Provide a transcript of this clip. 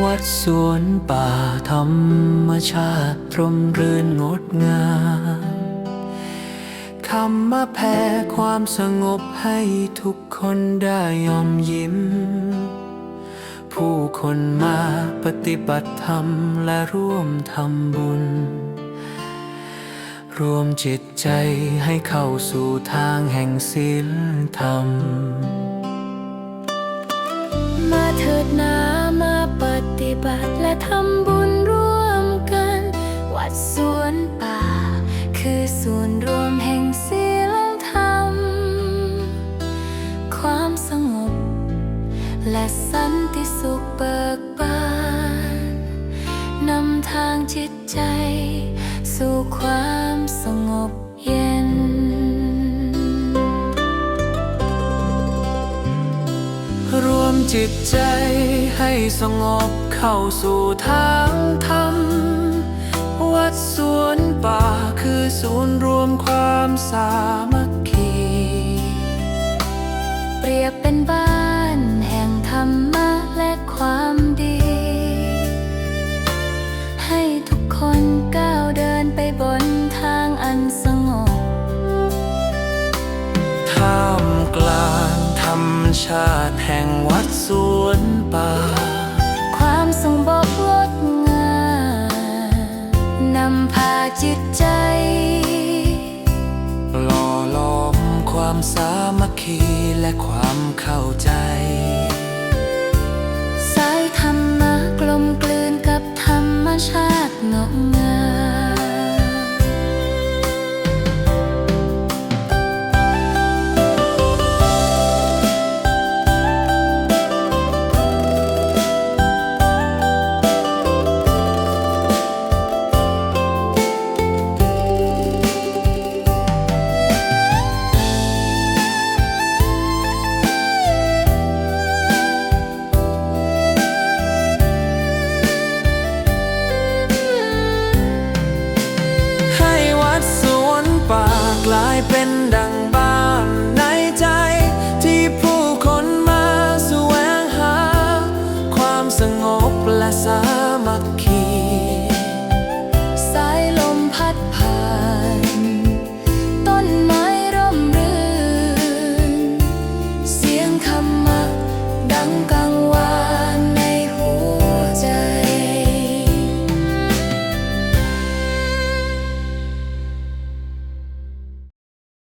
วัดสวนป่าธรรมชาติพรมรื่นงดงามคำมาแผ่ความสงบให้ทุกคนได้ยอมยิ้ม ผู้คนมาปฏิบัติธรรมและร่วมทำบุญ รวมจิตใจให้เข้าสู่ทางแห่งศีลธรรม บัติและทำบุญร่วมกัน วัดสวนป่า คือส่วนรวมแห่งศีลธรรม ความสงบ และสันติสุขเบิกบานนำทางจิตใจ สู่ความ จิตใจให้สงบเข้าสู่ทางธรรม วัดสวนป่าคือศูนย์รวมความสาม ชาติแห่งวัดสวนป่า ความสงบงดงามนำพาจิตใจหล่อหลอมความสามัคคีและความเข้าใจ เป็นดังบานในใจ ที่ผู้คนมาแสวงหา ความสงบและสมคี สายลมพัดผ่าน ต้นไม้ร่มรื่น เสียงคำ